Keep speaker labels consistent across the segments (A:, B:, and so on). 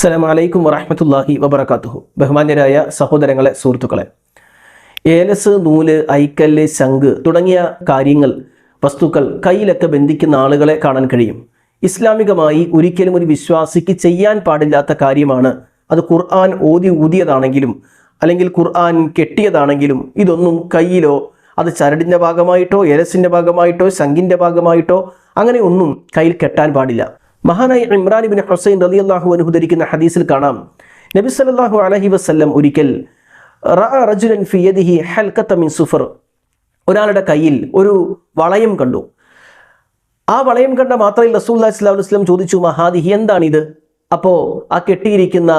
A: അസ്സലാമു വലൈക്കും വറഹമത്തല്ലാഹി വബർക്കാത്തുഹു ബഹുമാന്യരായ സഹോദരങ്ങളെ സുഹൃത്തുക്കളെ ഏലസ് നൂൽ ഐക്കല്ല് ശംഖ് തുടങ്ങിയ കാര്യങ്ങൾ വസ്തുക്കൾ കയ്യിലൊക്കെ ബന്ധിക്കുന്ന ആളുകളെ കാണാൻ കഴിയും. ഇസ്ലാമികമായി ഒരിക്കലും ഒരു വിശ്വാസിക്ക് ചെയ്യാൻ പാടില്ലാത്ത കാര്യമാണ്. അത് ഖുർആൻ ഓതി ഊതിയതാണെങ്കിലും അല്ലെങ്കിൽ ഖുർആൻ കെട്ടിയതാണെങ്കിലും ഇതൊന്നും കയ്യിലോ അത് ചരടിന്റെ ഭാഗമായിട്ടോ ഏലസിന്റെ ഭാഗമായിട്ടോ ശംഖിന്റെ ഭാഗമായിട്ടോ അങ്ങനെ ഒന്നും കയ്യിൽ കെട്ടാൻ പാടില്ല. മഹാനായ ഇമ്രാൻ ബിൻ ഹുസൈൻ അലി അള്ളാഹു അനുഹുദരിക്കുന്ന ഹദീസിൽ കാണാം. നബി സല്ലല്ലാഹു അലഹി വസല്ലം ഒരിക്കൽ റജുലൻ ഫിയദിഹി മിൻ സുഫർ. ഒരാളുടെ കയ്യിൽ ഒരു വളയം കണ്ടു. ആ വളയം കണ്ട മാത്രമേ റസൂല്ലാ സ്വലാഹു വസ്ലം ചോദിച്ചു മഹാദിഹി എന്താണിത്? അപ്പോൾ ആ കെട്ടിയിരിക്കുന്ന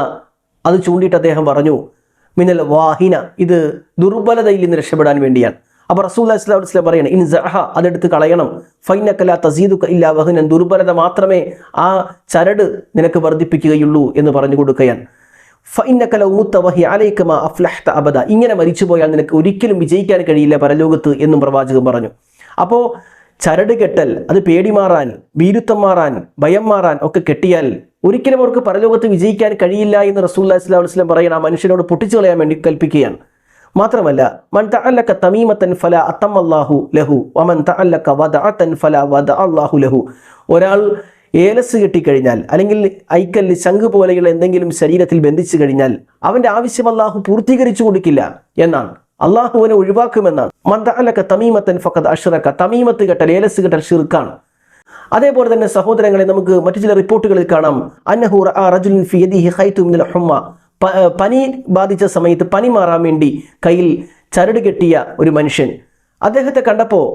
A: അത് ചൂണ്ടിയിട്ട് അദ്ദേഹം പറഞ്ഞു മിന്നൽ വാഹിന ഇത് ദുർബലതയിൽ നിന്ന് രക്ഷപ്പെടാൻ വേണ്ടിയാണ്. അപ്പോൾ റസൂൽ അലൈഹി വസ്ലം പറയണം ഇൻ അതെടുത്ത് കളയണം. ഫൈനക്കല തസീദുക്ക ഇല്ല വഹനൻ ദുർബലത മാത്രമേ ആ ചരട് നിനക്ക് വർദ്ധിപ്പിക്കുകയുള്ളൂ എന്ന് പറഞ്ഞു കൊടുക്കുകയാണ്. ഫൈനക്കല ഉമുത്തവഹി അലൈക്കമ അഫ്ലഹ്ത അബദ ഇങ്ങനെ മരിച്ചു പോയാൽ നിനക്ക് ഒരിക്കലും വിജയിക്കാൻ കഴിയില്ല പരലോകത്ത് എന്നും പ്രവാചകൻ പറഞ്ഞു. അപ്പോൾ ചരട് കെട്ടൽ അത് പേടി മാറാൻ ഭീരുത്വം മാറാൻ ഭയം മാറാൻ ഒക്കെ കെട്ടിയാൽ ഒരിക്കലും അവർക്ക് പരലോകത്ത് വിജയിക്കാൻ കഴിയില്ല എന്ന് റസൂല്ലാ സ്വലാഹു വസ്ലം പറയണം. ആ മനുഷ്യനോട് പൊട്ടിച്ചു കളയാൻ വേണ്ടി കൽപ്പിക്കുകയാണ്. മാത്രമല്ല മൻ തഅല്ലക തമീമത്തൻ ഫല അത്തമല്ലാഹു ലഹു വമൻ തഅല്ലക വദഅത്തൻ ഫല വദ അല്ലാഹു ലഹു. ഒരാൾ ഏലസ് കിട്ടിക്കഴിഞ്ഞാൽ അല്ലെങ്കിൽ ഐക്കല്ല് ശംഖ് പോലെയുള്ള എന്തെങ്കിലും ശരീരത്തിൽ ബന്ധിച്ചു കഴിഞ്ഞാൽ അവന്റെ ആവശ്യം അള്ളാഹു പൂർത്തീകരിച്ചു കൊടുക്കില്ല എന്നാണ്. അള്ളാഹു അവനെ ഒഴിവാക്കുമെന്നാണ്. മന്ത അല്ലക്ക തമീമത്തൻ ഫക്കത് അഷ്റക തമീമത്ത് കെട്ടൽ ഏലസ് കെട്ടൽ ഷിർക്കാണ് അതേപോലെ തന്നെ സഹോദരങ്ങളെ നമുക്ക് മറ്റു ചില റിപ്പോർട്ടുകളിൽ കാണാം. അന്നഹു റജുലിൻ ഫി യദിഹി ഖൈതു മിനൽ ഹുമ്മ. പനി ബാധിച്ച സമയത്ത് പനി മാറാൻ വേണ്ടി കയ്യിൽ ചരട് കെട്ടിയ ഒരു മനുഷ്യൻ. അദ്ദേഹത്തെ കണ്ടപ്പോൾ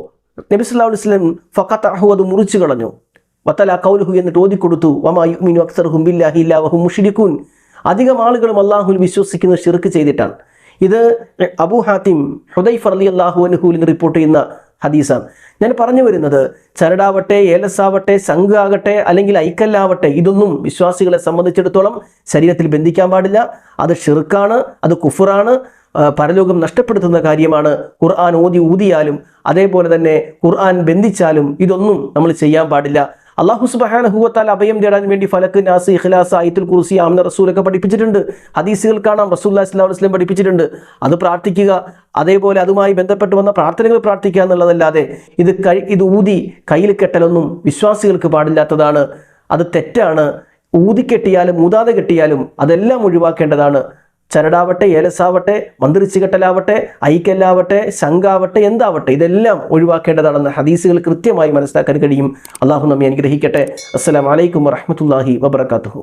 A: നബി സല്ലല്ലാഹു അലൈഹി വസല്ലം ഫഖതഹു അത് മുറിച്ചു കളഞ്ഞു. വത്തല കൗലുഹു എന്ന് ഓതിക്കൊടുത്തു വമാ അക്സർ അക്സറുഹും ബില്ലാഹി ഇല്ലാ വഹും മുശ്രികൂൻ അധികം ആളുകളും അള്ളാഹുൽ വിശ്വസിക്കുന്ന ഷിർക്ക് ചെയ്തിട്ടാണ്. ഇത് അബു ഹാത്തിം ഹുദൈഫ് റളിയല്ലാഹു അള്ളാഹു അനുഹുലിന് റിപ്പോർട്ട് ചെയ്യുന്ന ഹദീസാണ്. ഞാൻ പറഞ്ഞു വരുന്നത് ചരടാവട്ടെ ഏലസാവട്ടെ ശംഖാകട്ടെ അല്ലെങ്കിൽ ഐക്കല്ലാവട്ടെ ഇതൊന്നും വിശ്വാസികളെ സംബന്ധിച്ചിടത്തോളം ശരീരത്തിൽ ബന്ധിക്കാൻ പാടില്ല. അത് ഷിർക്കാണ് അത് കുഫറാണ് പരലോകം നഷ്ടപ്പെടുത്തുന്ന കാര്യമാണ്. ഖുർആൻ ഓതി ഊതിയാലും അതേപോലെ തന്നെ ഖുർആൻ ബന്ധിച്ചാലും ഇതൊന്നും നമ്മൾ ചെയ്യാൻ പാടില്ല. അള്ളാഹു സുബഹാനഹുവത്താൽ അഭയം തേടാൻ വേണ്ടി ഫലക്ക് നാസ് ഇഖ്ലാസ് ആയത്തുൽ കുർസി ആമന റസൂലൊക്കെ പഠിപ്പിച്ചിട്ടുണ്ട്. ഹദീസുകൾ കാണാം. റസൂല്ലാ സ്വലാഹു വസ്ലം പഠിപ്പിച്ചിട്ടുണ്ട്. അത് പ്രാർത്ഥിക്കുക അതേപോലെ അതുമായി ബന്ധപ്പെട്ട് വന്ന പ്രാർത്ഥനകൾ പ്രാർത്ഥിക്കുക എന്നുള്ളതല്ലാതെ ഇത് കൈ ഇത് ഊതി കയ്യിൽ കെട്ടലൊന്നും വിശ്വാസികൾക്ക് പാടില്ലാത്തതാണ്. അത് തെറ്റാണ്. ഊതി കെട്ടിയാലും ഊതാതെ കെട്ടിയാലും അതെല്ലാം ഒഴിവാക്കേണ്ടതാണ്. ചരടാവട്ടെ ഏലസാവട്ടെ മന്ത്രിച്ചുകെട്ടലാവട്ടെ ഐക്കല്ലാവട്ടെ ശങ്കാവട്ടെ എന്താവട്ടെ ഇതെല്ലാം ഒഴിവാക്കേണ്ടതാണെന്ന് ഹദീസുകൾ കൃത്യമായി മനസ്സിലാക്കാൻ കഴിയും. അള്ളാഹു നമ്മെ അനുഗ്രഹിക്കട്ടെ. അസ്സലാം വലൈക്കും വറഹമത്തല്ലാഹി വബർക്കാത്തുഹു